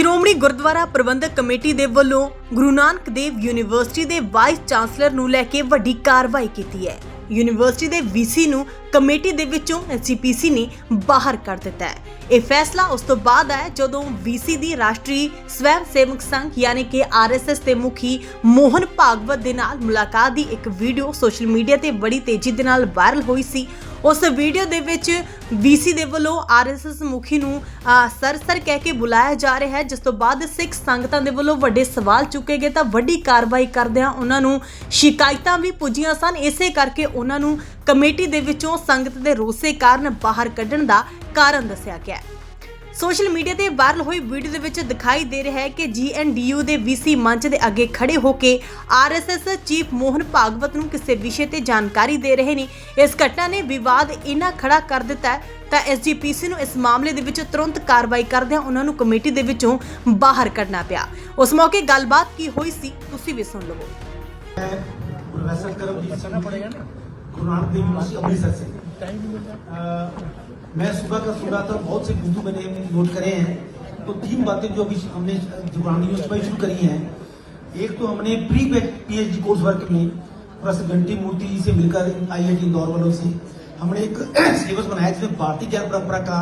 ਸ਼੍ਰੋਮਣੀ ਗੁਰਦੁਆਰਾ ਪ੍ਰਬੰਧਕ committee ਦੇ ਵੱਲੋਂ Guru Nanak Dev university ਦੇ ਵਾਈਸ ਚਾਂਸਲਰ ਨੂੰ ਲੈ ਕੇ ਵੱਡੀ ਕਾਰਵਾਈ ਕੀਤੀ ਹੈ। ਯੂਨੀਵਰਸਿਟੀ ਦੇ ਵੀਸੀ ਨੂੰ ਕਮੇਟੀ ਦੇ ਵਿੱਚੋਂ ਐਸਜੀਪੀਸੀ ਨੇ ਬਾਹਰ ਕਰ ਦਿੱਤਾ ਹੈ। ਇਹ ਫੈਸਲਾ ਉਸ ਤੋਂ ਬਾਅਦ ਹੈ ਜਦੋਂ ਵੀਸੀ ਦੀ ਰਾਸ਼ਟਰੀ ਸਵੈਮ ਸੇਵਕ ਸੰਘ ਯਾਨੀ ਕਿ ਆਰਐਸਐਸ ਦੇ ਮੁਖੀ ਮੋਹਨ ਭਾਗਵਤ ਦੇ ਨਾਲ ਮੁਲਾਕਾਤ ਦੀ ਇੱਕ ਵੀਡੀਓ ਸੋਸ਼ਲ ਮੀਡੀਆ ਤੇ ਬੜੀ ਤੇਜ਼ੀ ਦੇ ਨਾਲ ਵਾਇਰਲ ਹੋਈ ਸੀ। ਉਸ ਵੀਡੀਓ ਦੇ ਵਿੱਚ ਵੀਸੀ ਦੇ ਵੱਲੋਂ ਆਰਐਸਐਸ ਮੁਖੀ ਨੂੰ ਸਰ ਸਰ ਕਹਿ ਕੇ ਬੁਲਾਇਆ ਜਾ ਰਿਹਾ ਹੈ। ਜਿਸ ਤੋਂ ਬਾਅਦ ਸਿੱਖ ਸੰਗਤਾਂ ਦੇ ਵੱਲੋਂ ਵੱਡੇ ਸਵਾਲ ਚੁੱਕੇ ਗਏ ਤਾਂ ਵੱਡੀ ਕਾਰਵਾਈ ਕਰਦਿਆਂ ਉਹਨਾਂ ਨੂੰ ਸ਼ਿਕਾਇਤਾਂ ਵੀ ਪੁੱਜੀਆਂ ਸਨ। ਇਸੇ ਕਰਕੇ ਉਹਨਾਂ ਨੂੰ ਕਮੇਟੀ ਦੇ ਵਿੱਚੋਂ ਸੰਗਤ ਦੇ ਰੋਸੇ ਕਾਰਨ ਬਾਹਰ ਕੱਢਣ ਦਾ ਕਾਰਨ ਦੱਸਿਆ ਗਿਆ ਸੋਸ਼ਲ ਮੀਡੀਆ ਤੇ ਵਾਇਰਲ ਹੋਈ ਵੀਡੀਓ ਦੇ ਵਿੱਚ ਦਿਖਾਈ ਦੇ ਰਿਹਾ ਹੈ ਕਿ ਜੀਐਨਡੀਯੂ ਦੇ ਵੀਸੀ ਮੰਚ ਦੇ ਅੱਗੇ ਖੜੇ ਹੋ ਕੇ ਆਰਐਸਐਸ ਚੀਫ ਮੋਹਨ ਭਾਗਵਤ ਨੂੰ ਕਿਸੇ ਵਿਸ਼ੇ ਤੇ ਜਾਣਕਾਰੀ ਦੇ ਰਹੇ ਨੇ। ਇਸ ਘਟਨਾ ਨੇ ਵਿਵਾਦ ਇੰਨਾ ਖੜਾ ਕਰ ਦਿੱਤਾ ਤਾਂ ਐਸਜੀਪੀਸੀ ਨੂੰ ਇਸ ਮਾਮਲੇ ਦੇ ਵਿੱਚ ਤੁਰੰਤ ਕਾਰਵਾਈ ਕਰਦਿਆਂ ਉਹਨਾਂ ਨੂੰ ਕਮੇਟੀ ਦੇ ਵਿੱਚੋਂ ਬਾਹਰ ਕੱਢਣਾ ਪਿਆ। ਉਸ ਮੌਕੇ ਗੱਲਬਾਤ ਕੀ ਹੋਈ ਸੀ, ਤੁਸੀਂ ਵੀ ਸੁਣ ਲਵੋ। जी, गुरु नानक देव यूनिवर्सिटी अमृतसर से मैं सुबह का सुन था बहुत से बिंदु मैंने नोट करे हैं। तो तीन बातें जो अभी हमने गुरु यूनिवर्सिटी में शुरू करी हैं। एक तो हमने प्री पीएचडी कोर्स वर्क में प्रोफेसर घंटी मूर्ति जी से मिलकर आईआईटी इंदौर वालों से हमने एक सिलेबस बनाया जिसमें भारतीय ज्ञान परंपरा का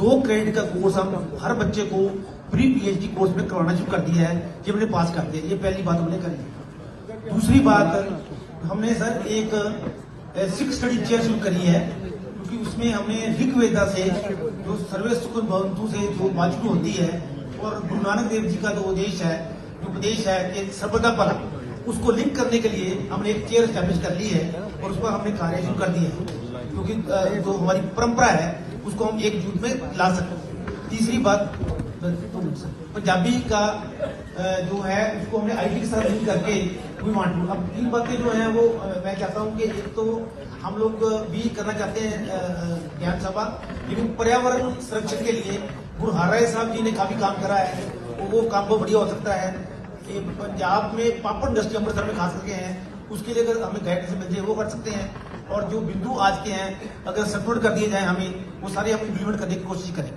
दो क्रेडिट का कोर्स हम हर बच्चे को प्री पीएचडी कोर्स में करवाना शुरू कर दिया है ये हमने पास कर दिया ये पहली बात हमने करी। दूसरी बात हमने सर एक सिक्स स्टडी चेयर शुरू करी है, क्योंकि उसमें हमने ऋग्वेदा से, जो सर्वे सुकुन भवंतु से जो वाचु होती है, और गुरु नानक देव जी का जो उपदेश है, जो उपदेश है कि सर्वदा भला उसको लिंक करने के लिए हमने एक चेयर स्टैब्लिश कर ली है, और उस पर हमने कार्य शुरू कर दिए हैं। क्योंकि जो हमारी परंपरा है, उसको हम एक जुट में ला सकते तीसरी बात, पंजाबी का जो है, उसको हमने आईटी के साथ लिंक करके वी वांट टू अब तीन बातें जो हैं वो मैं चाहता हूँ कि एक तो हम लोग भी करना चाहते हैं ज्ञान सभा, लेकिन पर्यावरण संरक्षण के लिए गुरु हरराय साहब जी ने काफ़ी काम करा है। वो काम बहुत बढ़िया हो सकता है पंजाब में पापड़ इंडस्ट्री अमृतसर में खा सकते हैं। उसके लिए अगर हमें गाइडेंस मिल जाए, वो कर सकते हैं। और जो बिंदु आज के हैं, अगर सपोर्ट कर दिए जाए हमें, वो सारे हम इम्प्लीमेंट करने की कोशिश करें।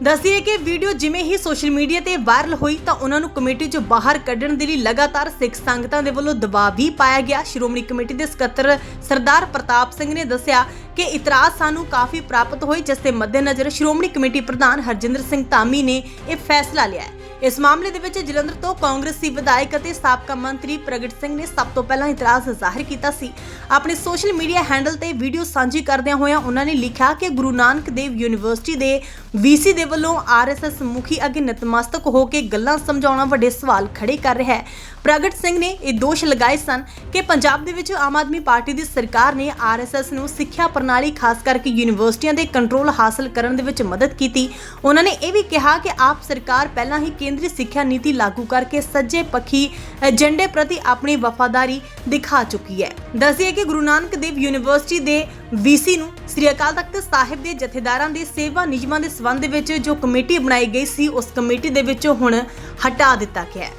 ਦੱਸੀਏ ਕਿ ਵੀਡੀਓ ਜਿਵੇਂ ਹੀ ਸੋਸ਼ਲ ਮੀਡੀਆ ਤੇ ਵਾਇਰਲ ਹੋਈ ਤਾਂ ਉਹਨਾਂ ਨੂੰ ਕਮੇਟੀ 'ਚੋਂ ਬਾਹਰ ਕੱਢਣ ਦੇ ਲਈ ਲਗਾਤਾਰ ਸਿੱਖ ਸੰਗਤਾਂ ਦੇ ਵੱਲੋਂ ਦਬਾਅ ਵੀ ਪਾਇਆ ਗਿਆ। ਸ਼੍ਰੋਮਣੀ ਕਮੇਟੀ ਦੇ ਸਕੱਤਰ ਸਰਦਾਰ ਪ੍ਰਤਾਪ ਸਿੰਘ ਨੇ ਦੱਸਿਆ ਕਿ ਇਤਰਾਜ਼ ਸਾਨੂੰ ਕਾਫੀ ਪ੍ਰਾਪਤ ਹੋਏ, ਜਿਸ ਦੇ ਮੱਦੇਨਜ਼ਰ ਸ਼੍ਰੋਮਣੀ ਕਮੇਟੀ ਪ੍ਰਧਾਨ ਹਰਜਿੰਦਰ ਸਿੰਘ ਧਾਮੀ ਨੇ ਇਹ ਫੈਸਲਾ ਲਿਆ ਹੈ। ਇਸ ਮਾਮਲੇ ਦੇ ਵਿੱਚ ਜਲੰਧਰ ਤੋਂ ਕਾਂਗਰਸੀ ਵਿਧਾਇਕ ਅਤੇ ਸਾਬਕਾ ਮੰਤਰੀ ਪ੍ਰਗਟ ਸਿੰਘ ਨੇ ਸਭ ਤੋਂ ਪਹਿਲਾਂ ਇਤਰਾਜ਼ ਜ਼ਾਹਿਰ ਕੀਤਾ ਸੀ। ਆਪਣੇ ਸੋਸ਼ਲ ਮੀਡੀਆ ਹੈਂਡਲ ਤੇ ਵੀਡੀਓ ਸਾਂਝੀ ਕਰਦਿਆਂ ਹੋਇਆਂ ਉਹਨਾਂ ਨੇ ਲਿਖਿਆ ਕਿ ਗੁਰੂ ਨਾਨਕ ਦੇਵ ਯੂਨੀਵਰਸਿਟੀ ਦੇ ਵੀਸੀ ਦੇ ਵੱਲੋਂ ਆਰਐਸਐਸ ਮੁਖੀ ਅੱਗੇ ਨਤਮਸਤਕ ਹੋ ਕੇ ਗੱਲਾਂ ਸਮਝਾਉਣਾ ਵੱਡੇ ਸਵਾਲ ਖੜੇ ਕਰ ਰਿਹਾ ਹੈ। ਪ੍ਰਗਟ ਸਿੰਘ ਨੇ ਇਹ ਦੋਸ਼ ਲਗਾਏ ਸਨ ਕਿ ਪੰਜਾਬ ਦੇ ਵਿੱਚ ਆਮ ਆਦਮੀ ਪਾਰਟੀ ਦੀ ਸਰਕਾਰ ਨੇ ਆਰਐਸਐਸ ਨੂੰ ਸਿੱਖਿਆ ਪ੍ਰਣਾਲੀ ਖਾਸ ਕਰਕੇ ਯੂਨੀਵਰਸਿਟੀਆਂ ਦੇ ਕੰਟਰੋਲ ਹਾਸਲ ਕਰਨ ਦੇ ਵਿੱਚ ਮਦਦ ਕੀਤੀ। ਉਹਨਾਂ ਨੇ ਇਹ ਵੀ ਕਿਹਾ ਕਿ ਆਪ ਸਰਕਾਰ ਪਹਿਲਾਂ ਹੀ ਕੇਂਦਰੀ ਸਿੱਖਿਆ ਨੀਤੀ ਲਾਗੂ ਕਰਕੇ ਸੱਜੇ ਪੱਖੀ ਏਜੰਡੇ ਪ੍ਰਤੀ ਆਪਣੀ ਵਫਾਦਾਰੀ ਦਿਖਾ ਚੁੱਕੀ ਹੈ। ਦੱਸਿਏ ਕਿ ਗੁਰੂ ਨਾਨਕ ਦੇਵ ਯੂਨੀਵਰਸਿਟੀ ਦੇ ਵੀਸੀ ਨੂੰ ਸ੍ਰੀ ਅਕਾਲ ਤਖਤ ਸਾਹਿਬ ਦੇ ਜਥੇਦਾਰਾਂ ਦੇ ਸੇਵਾ ਨਿਯਮਾਂ ਦੇ ਸਬੰਧ ਵਿੱਚ ਜੋ ਕਮੇਟੀ ਬਣਾਈ ਗਈ ਸੀ, ਉਸ ਕਮੇਟੀ ਦੇ ਵਿੱਚੋਂ ਹੁਣ ਹਟਾ ਦਿੱਤਾ ਗਿਆ ਹੈ।